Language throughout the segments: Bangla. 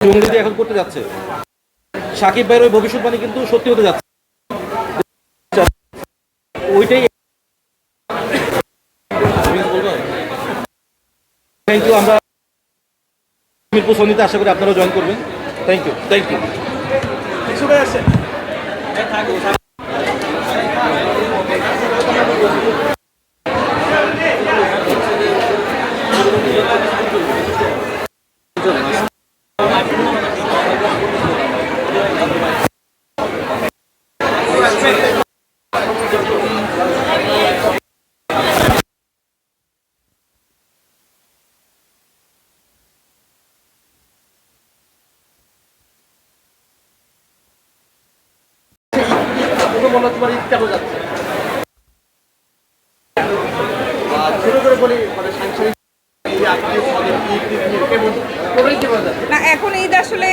দিয়ে এখন করতে যাচ্ছে। সাকিব ভাইয়ের ওই ভবিষ্যৎবাণী কিন্তু সত্যি হতে যাচ্ছে। ওইটাই থ্যাংক ইউ আমরা মিরপুর সন্ধিতে আশা করি আপনারাও জয়েন করবেন। থ্যাংক ইউ থ্যাংক ইউ ছোট বলি মানে সাংসারিক স্বজন ঈদ ঈদ নিয়ে কেমন টোটালি কেমন যাচ্ছে না, এখন ঈদ আসলে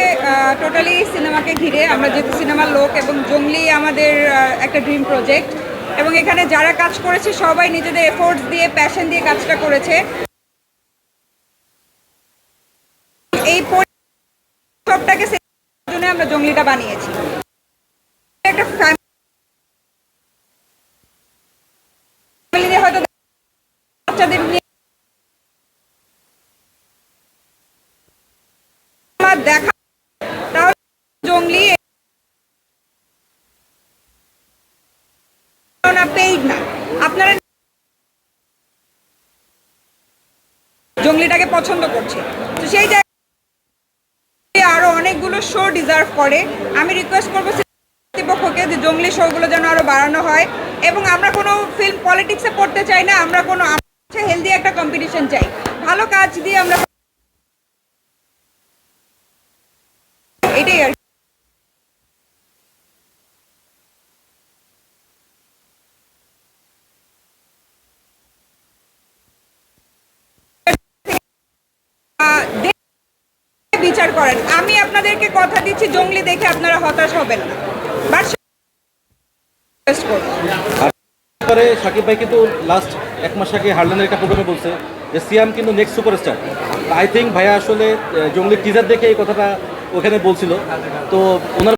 টোটালি সিনেমাকে ঘিরে আমরা যেহেতু সিনেমার লোক এবং জঙ্গলি আমাদের একটা ড্রিম প্রজেক্ট এবং এখানে যারা কাজ করেছে সবাই নিজেদের এফোর্টস দিয়ে প্যাশন দিয়ে কাজটা করেছে। এই সবটাকে জন্য আমরা জঙ্গলিটা বানিয়েছি। একটা ফ্যামিলি হয়তো বাচ্চাদের নিয়ে আমার দেখা তাহলে জঙ্গলি না পেইড না। আপনারা জঙ্গলিটাকে পছন্দ করছে। তো সেই জায়গায় আরও অনেকগুলো শো ডিজার্ভ করে। আমি রিকোয়েস্ট করব কর্তৃপক্ষকে যে জঙ্গলি শোগুলো যেন আরও বাড়ানো হয়। এবং আমরা কোনো ফিল্ম পলিটিক্সে পড়তে চাই না, আমরা কোনো হেলদি একটা কম্পিটিশন চাই। ভালো কাজ দিয়ে আমরা এটাই আর বিচার করেন। আমি আপনাদেরকে কথা দিচ্ছি, জঙ্গলি দেখে আপনারা হতাশ হবেন না। সাকিব ভাই কিন্তু লাস্ট এক মাস আগে হার্লানের একটা প্রোগ্রামে বলছে যে, সিয়াম কিন্তু নেক্সট সুপারস্টার আই থিঙ্ক ভাইয়া আসলে জঙ্গলি টিজার দেখে এই কথাটা ওখানে বলছিল। তো ওনার